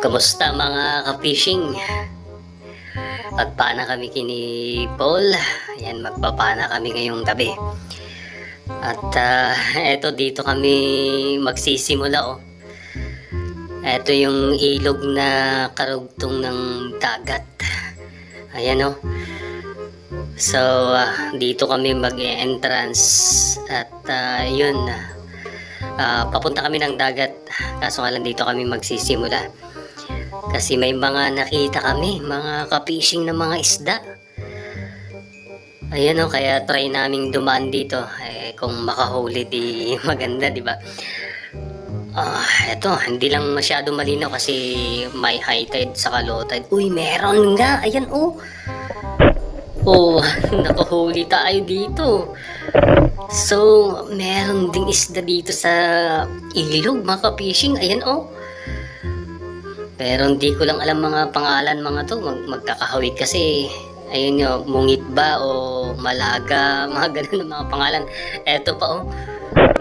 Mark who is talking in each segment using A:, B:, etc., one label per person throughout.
A: Kamusta mga ka-fishing? Pagpana kami kini Paul. Ayan, magpapana kami ngayong gabi. At ah, eto dito kami magsisimula oh. Ito yung ilog na karugtong ng dagat. Ayan oh. So, ah, dito kami mag-entrance at ah, yun, ah, papunta kami ng dagat. Kaso nga lang dito kami magsisimula. Kasi may mga nakita kami, mga ka-fishing na mga isda. Ayan o, kaya try naming dumaan dito. Eh, kung makahuli di maganda, di ba? Ah, eto, hindi lang masyado malinaw kasi may high tide sa low tide. Uy, meron nga. Ayan oh. Oh, nakahuli tayo dito. So, meron ding isda dito sa ilog, mga ka-fishing. Ayan oh. Pero hindi ko lang alam mga pangalan mga to. Mag magkakahawig kasi ayun nyo, mungit ba o malaga, mga ganun mga pangalan. Eto pa oh.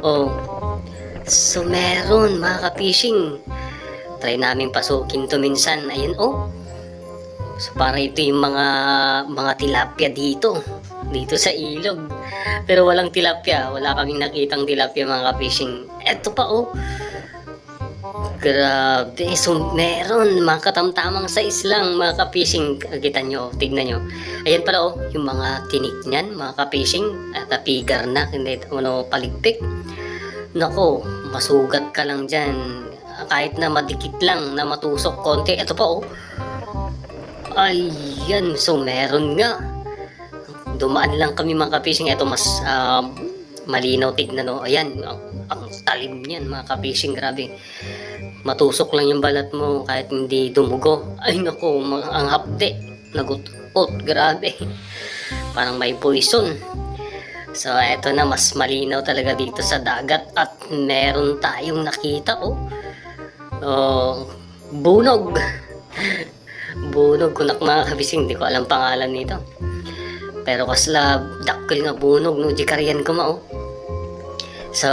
A: Oh. So meron mga ka-fishing. Try namin pasukin to minsan. Ayun oh. So para ito yung mga mga tilapia dito. Dito sa ilog. Pero walang tilapia. Wala kaming nakitang tilapia mga ka-fishing. Eto pa oh. Grabe, so meron mga katamtamang size lang mga ka-fishing. Kita nyo, tignan nyo. Ayan pala oh, yung mga tinik niyan, mga ka-fishing. At pigar na, hindi ano, paligpik. Nako, masugat ka lang dyan. Kahit na madikit lang, na matusok konti. Ito pa oh. Ayan, so meron nga. Dumaan lang kami mga ka-fishing. Ito mas ah, malinaw tignan oh. Ayan, ang, ang talim niyan mga ka-fishing. Grabe matusok lang yung balat mo kahit hindi dumugo. Ay nako, ang hapde. Nagutot, grabe. Parang may poison. So, eto na, mas malinaw talaga dito sa dagat at meron tayong nakita, oh. Oh, bunog. bunog, kunak mga kabising, hindi ko alam pangalan nito. Pero kasla, dakil nga bunog, no, di kariyan ko ma, oh. So,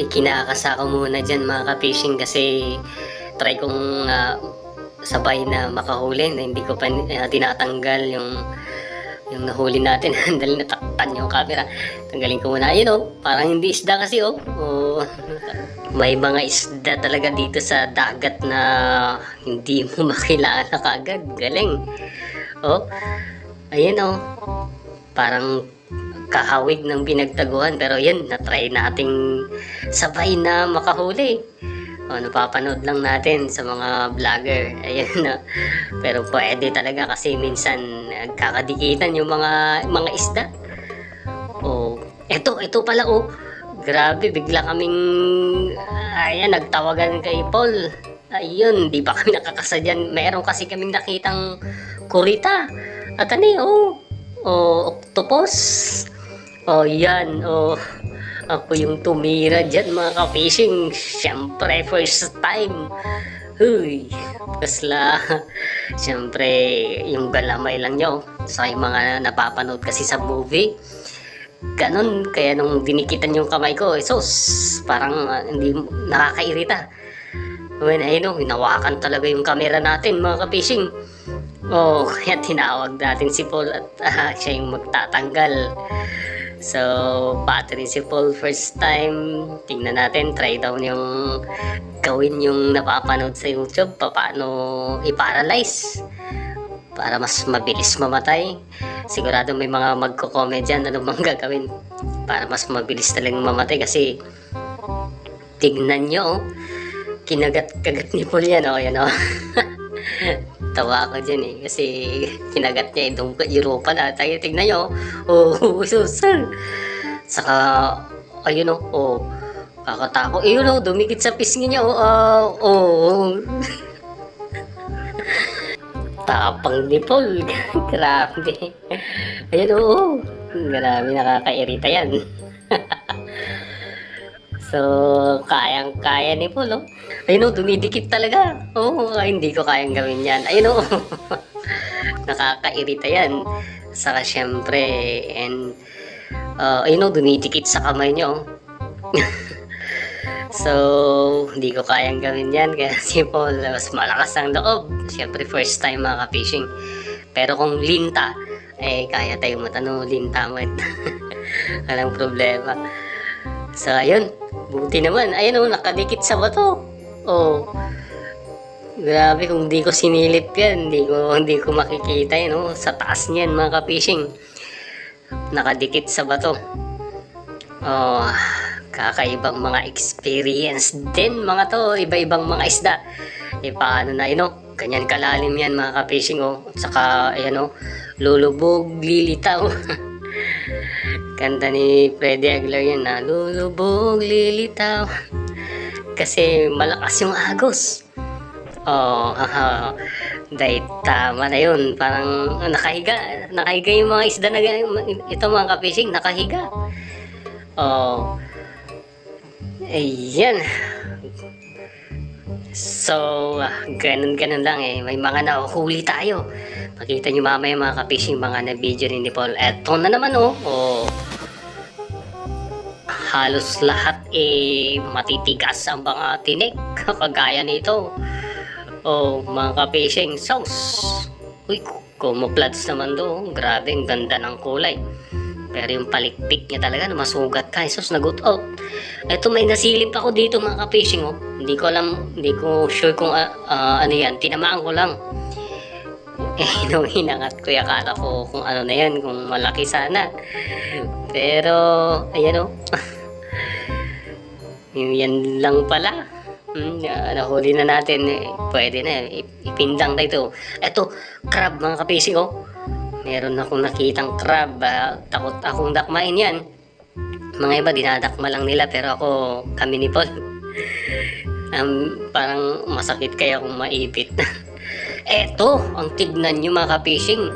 A: ikinakasa ko muna dyan mga ka-fishing kasi try kong ah, sabay na makahuli na hindi ko pa ah, tinatanggal yung yung nahuli natin. Dali natakpan yung camera. Tanggalin ko muna. Ayun oh, parang hindi isda kasi oh. oh. May mga isda talaga dito sa dagat na hindi mo makilala kagad. Galing. Oh, ayun oh. Parang kahawig ng pinagtaguan pero yan na-try nating sabay na makahuli. O napapanood lang natin sa mga vlogger. Ayan na. Pero pwede talaga kasi minsan nagkakadikitan yung mga mga isda. O eto eto pala oh. Grabe bigla kaming ayan nagtawagan kay Paul. Ayun di pa kami nakakasadyan meron kasi kaming nakitang kurita. At ano oh? Oh octopus Oh, yan. Oh, ako yung tumira dyan, mga ka-fishing. Siyempre, first time. Huy, kasla. Siyempre, yung galamay lang nyo. Sa yung mga napapanood kasi sa movie. Ganon, kaya nung dinikitan yung kamay ko, eh, sus, parang ah, hindi nakakairita. When, ayun, oh, hinawakan talaga yung camera natin, mga ka-fishing. Oh, kaya tinawag natin si Paul at ah, siya yung magtatanggal. So, battery si Paul first time. Tingnan natin, try down yung gawin yung napapanood sa YouTube. Paano i-paralyze para mas mabilis mamatay. Sigurado may mga magko-comment dyan ano bang gagawin para mas mabilis talagang mamatay kasi tignan nyo oh. kinagat-kagat ni Paul yan oh, yan oh. Tawa ako dyan eh. Kasi kinagat niya itong Europa na. Tayo, tignan nyo. Oh, susan. Saka, ayun oh, oh. Kakatako. Ayun oh, dumikit sa pisngi niya. Oh, ah, oh. Tapang ni Paul. Grabe. Ayun oh, oh. Grabe, nakakairita yan. So, kayang-kaya ni Paul, oh. Ayun, oh, dumidikit talaga. Oo, oh, hindi ko kayang gawin yan. Ayun, oh. Nakakairita yan. Saka, syempre, and, uh, ayun, oh, dumidikit sa kamay niyo. oh. So, hindi ko kayang gawin yan kaya si Paul mas malakas ang loob. Siyempre, first time mga ka-fishing. Pero kung linta, eh, kaya tayong matano, linta mo. Walang problema. So, ayun. Buti naman. Ayun oh, nakadikit sa bato. Oh. Grabe, kung di ko sinilip yan, hindi ko, hindi ko makikita yun, oh. Sa taas niyan, mga ka-fishing. Nakadikit sa bato. Oh, kakaibang mga experience din mga to, iba-ibang mga isda. E paano na yun, oh, ganyan kalalim yan mga ka-fishing, oh. At saka, ayan, oh, lulubog, lilitaw. Kanta ni Freddy Aguilar yan na lulubog, lilitaw. Kasi malakas yung agos. Oh, haha. Dahil tama na yun. Parang nakahiga. Nakahiga yung mga isda na ganyan. Ito mga ka-fishing, nakahiga. Oh. Ayan. So, ganun-ganun lang eh. May mga nahuhuli tayo. Makita nyo mamaya mga ka-fishing, mga na-video ni Paul. Eto na naman oh. oh. Halos lahat eh matitigas ang mga tinik. Kagaya nito. Oh, mga ka-fishing sauce. Uy, kumoplads naman do. Grabe, ang ganda ng kulay. Pero yung palikpik niya talaga, masugat ka. Jesus, nagot out. Ito, may nasilip ako dito mga ka-fishing, oh. Hindi ko alam, hindi ko sure kung ah, ah, ano yan. Tinamaan ko lang. Eh, nung hinangat ko, akala ko kung ano na yan, kung malaki sana. Pero, ayan, oh. Yan lang pala. Hmm, ah, nahuli na natin. Eh, pwede na. ip- Ipindang na ito. Ito, crab mga kapising oh. Meron akong nakitang crab. ah, takot akong dakmain yan. Mga iba dinadakma lang nila pero ako kami ni Paul. um, parang masakit kaya kung maipit. Eto, ang tignan nyo mga kapising.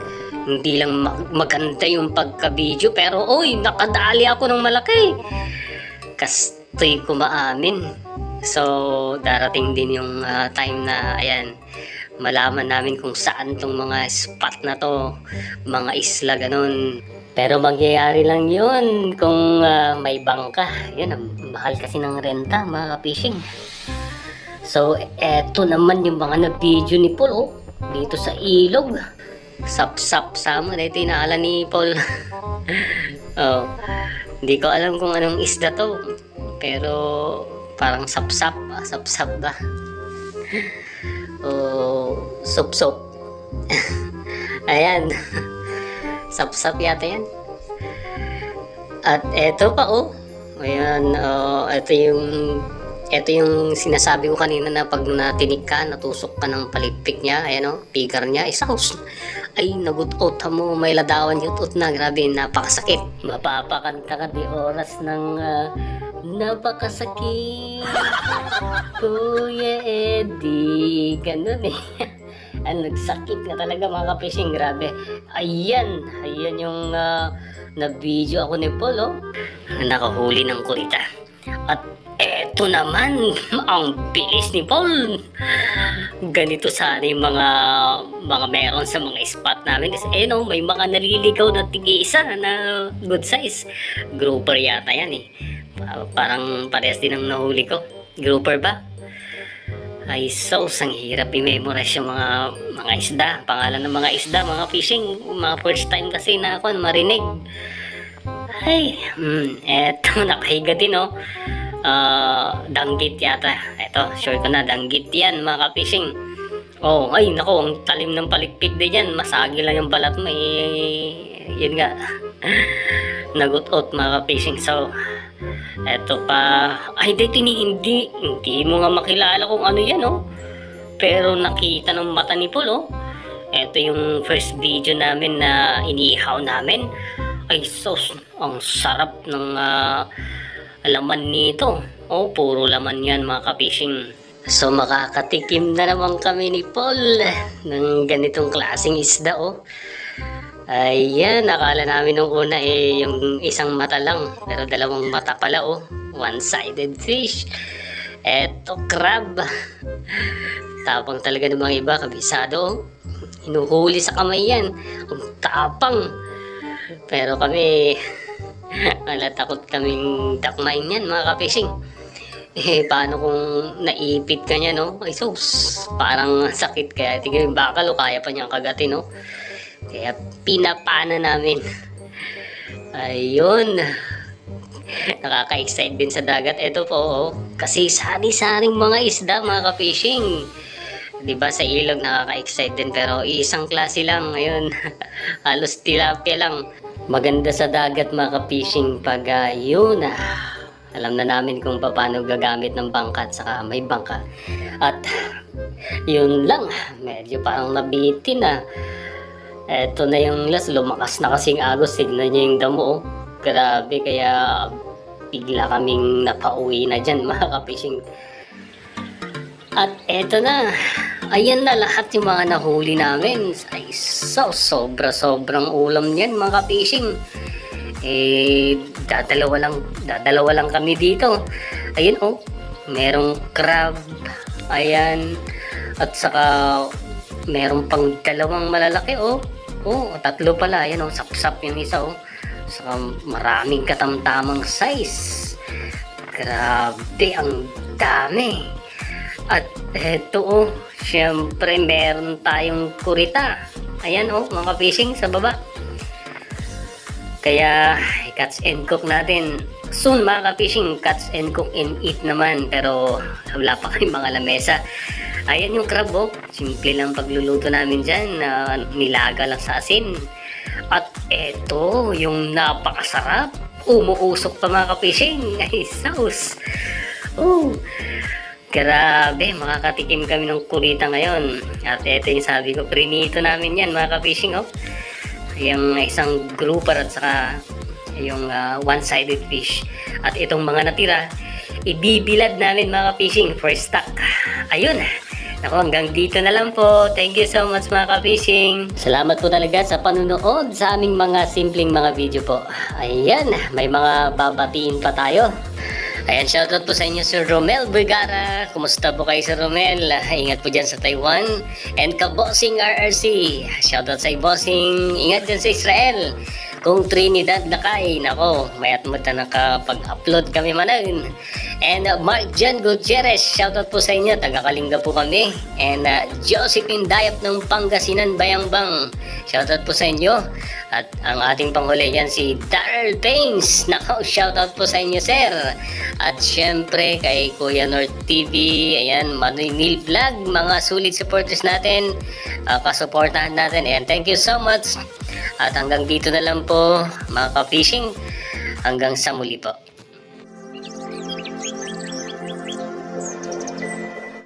A: Hindi lang mag- maganda yung pagka-video pero oy, nakadali ako ng malaki kastoy ko maamin. So, darating din yung ah, time na, ayan, malaman namin kung saan tong mga spot na to, mga isla, ganun. Pero mangyayari lang yun kung ah, may bangka. Yun, mahal kasi ng renta, mga fishing. So, eto naman yung mga na-video ni Paul, oh, dito sa ilog. Sap-sap sama, dito inaala ni Paul. oh, hindi ko alam kung anong isda to. Pero parang sap-sap, sap-sap ba? o sup-sup. Ayan. Sap-sap yata yan. At eto pa oh. Ayan, oh, ito yung ito yung sinasabi ko kanina na pag natinig ka, natusok ka ng palitpik niya, ayan o, pigar niya, isaus. Ay, nagutot mo, may ladawan yutot na, grabe, napakasakit. Mapapakanta ka di oras ng ah, napakasakit. Kuya Eddie, ganun eh. Ang nagsakit nga talaga mga kapishing, grabe. Ayan, ayan yung ah, na-video ako ni Paul, oh. Nakahuli ng kurita. At eto naman, ang bilis ni Paul. Ganito sana yung mga mga meron sa mga spot namin. Kasi eh no, may mga naliligaw na tigi-isa na good size. Grouper yata yan eh. Pa- Parang parehas din ang nahuli ko. Grouper ba? Ay, so, ang hirap i-memorize yung mga mga isda. Pangalan ng mga isda, mga fishing. Mga first time kasi na ako marinig. Ay, hmm, eto, nakahiga din, oh. Ah, danggit yata. Eto, sure ko na, danggit yan, mga ka-fishing. Oh, ay, nako, ang talim ng palikpik din yan. Masagi lang yung balat mo, eh. Yun nga. Nagutot, mga ka-fishing. So, eto pa. Ay, tini, hindi, hindi mo nga makilala kung ano yan, oh. Pero nakita ng mata ni Paul, oh. Ito yung first video namin na inihaw namin. Ay, sos, ang sarap ng ah, laman nito. Oh, puro laman yan mga kapishing. So, makakatikim na naman kami ni Paul ng ganitong klaseng isda, oh. Ayan, nakala namin nung una eh, yung isang mata lang. Pero dalawang mata pala, oh. One-sided fish. Eto, crab. Tapang talaga ng mga iba, kabisado, oh. Hinuhuli sa kamay yan. Ang tapang. Pero kami, wala takot kaming dakmain yan mga ka-fishing. Eh, paano kung naipit ka niya, no? Ay, sus, parang sakit kaya. Tignan yung bakal, o kaya pa niyang kagatin, no? Kaya pinapana namin. Ayun. Nakaka-excite din sa dagat. Ito po, oh. kasi sari-saring mga isda, mga ka-fishing. 'Di ba sa ilog nakaka-excite din pero iisang klase lang ngayon. Halos tilapia lang. Maganda sa dagat mga ka-fishing pag ah, yun ah, alam na namin kung paano gagamit ng bangka at saka may bangka. At yun lang, medyo parang nabitin na. Eto na yung last, lumakas na kasing agos. Tignan niyo yung damo. oh. Grabe, kaya bigla kaming napauwi na dyan mga ka-fishing. At eto na, ayan na lahat yung mga nahuli namin. Ay, so, sobra-sobrang ulam niyan mga ka-fishing. Eh, dadalawa lang, dadalawa lang kami dito. Ayun oh, merong crab. Ayan. At saka, merong pang dalawang malalaki oh. Oh, tatlo pala. Ayan oh, sapsap yung isa oh. Saka maraming katamtamang size. Grabe, ang dami. At eto oh, syempre meron tayong kurita. Ayan oh, mga fishing sa baba. Kaya, catch and cook natin. Soon mga ka-fishing, catch and cook and eat naman. Pero wala pa kayong mga lamesa. Ayan yung crab oh. Simple lang pagluluto namin dyan. na nilaga lang sa asin. At eto, yung napakasarap. Umuusok pa mga ka-fishing. Ay, sauce. Oh, grabe. Makakatikim kami ng kulita ngayon. At eto yung sabi ko, prinito namin yan mga ka-fishing oh yung isang grouper at saka yung ah, one-sided fish. At itong mga natira, ibibilad namin mga fishing for stock. Ayun. Ako, hanggang dito na lang po. Thank you so much mga ka-fishing. Salamat po talaga sa panunood sa aming mga simpleng mga video po. Ayan, may mga babatiin pa tayo. Ayan, shoutout po sa inyo Sir Romel Vergara. Kumusta po kayo Sir Romel? Ingat po dyan sa Taiwan. And ka-bossing RRC. Shoutout sa bossing. Ingat dyan sa Israel. Kung Trinidad na kay, nako, mayat mo na nakapag-upload kami manan. And uh, Mark Jan Gutierrez, shoutout po sa inyo, taga-Kalinga po kami. And uh, Josephine Dayap ng Pangasinan Bayambang, shoutout po sa inyo. At ang ating panghuli yan si Darrell Pains, nako, shoutout po sa inyo sir. At syempre kay Kuya North TV, ayan, Manoy Neil Vlog, mga sulit supporters natin, uh, kasuportahan natin. And thank you so much. At hanggang dito na lang po mga ka-fishing. Hanggang sa muli po.